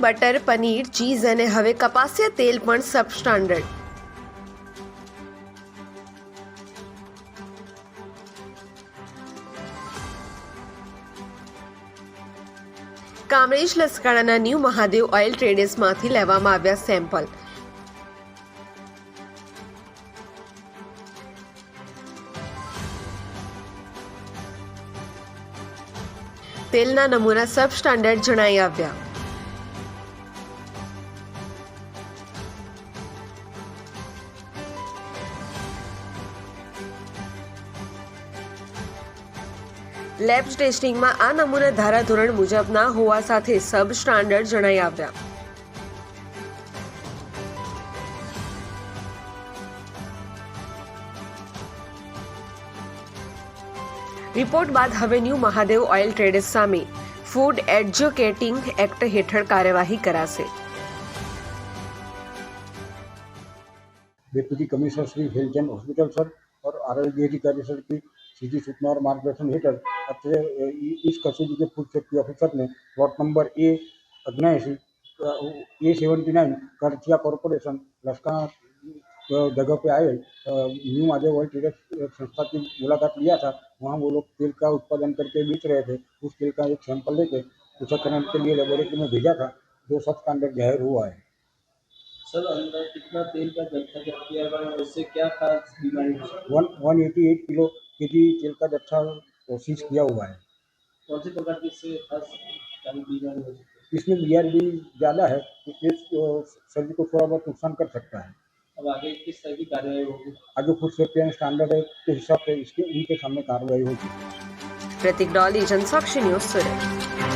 Butter, paneer, cheese અને હવે કપાસિયા તેલ પણ સબસ્ટાન્ડર્ડ કામરેજ લસકાણાના ન્યૂ મહાદેવ ઓઇલ ટ્રેડર્સમાંથી લેવામાં આવ્યા સેમ્પલ. તેલના નમૂના સબ સ્ટાન્ડર્ડ જણાઈ આવ્યા. લેબ ટેસ્ટિંગમાં આ નમૂના ધારાધોરણ મુજબના હોવા સાથે સબ સ્ટાન્ડર્ડ જણાઈ આવ્યા રિપોર્ટ બાદ હવે ન્યૂ મહાદેવ ઓઇલ ટ્રેડર્સ સામે ફૂડ એડજોકેટિંગ એક્ટ હેઠળ કાર્યવાહી કરાશે deputy commissioner Shri health and hospital sir और आरोग्य अधिकारी सर की सीधी सूचना और मार्गदर्शन हेठळ इस ઈસ્ટ के फ़ूड सेफ्टी ऑफिसर ने वार्ड नंबर ए ઓગણએંસી ए સેવન્ટી नाइन કરચિયા कॉर्पोरेशन લશ્કર जगह पे आए न्यू माधव वर्ल्ड ट्रेड संस्था की मुलाकात लिया था वहाँ वो लोग तेल का उत्पादन करके बेच रहे थे. उस तेल का एक सैंपल लेके पृथककरण के लिए लेबोरेटरी में भेजा था. जो सब स्टैंडर्ड ज़ाहिर हुआ है। सर अंदर कितना तेल का जलता किया गया उससे क्या खास बीमारी? One one eighty eight kilo कि जी तेल का अच्छा कोशिश किया हुआ है। कौन से प्रकार की इससे खास इसमें बीआरडी ज़्यादा है इस सब्ज़ी को थोड़ा बहुत नुकसान कर सकता है। अब आगे किस तरह की कार्रवाई होगी? आगे food safety and standard act के हिसाब से इसके उनके सामने कार्रवाई होगी। प्रतीक डॉली जनसाक्षी न्यूज़ सुरत।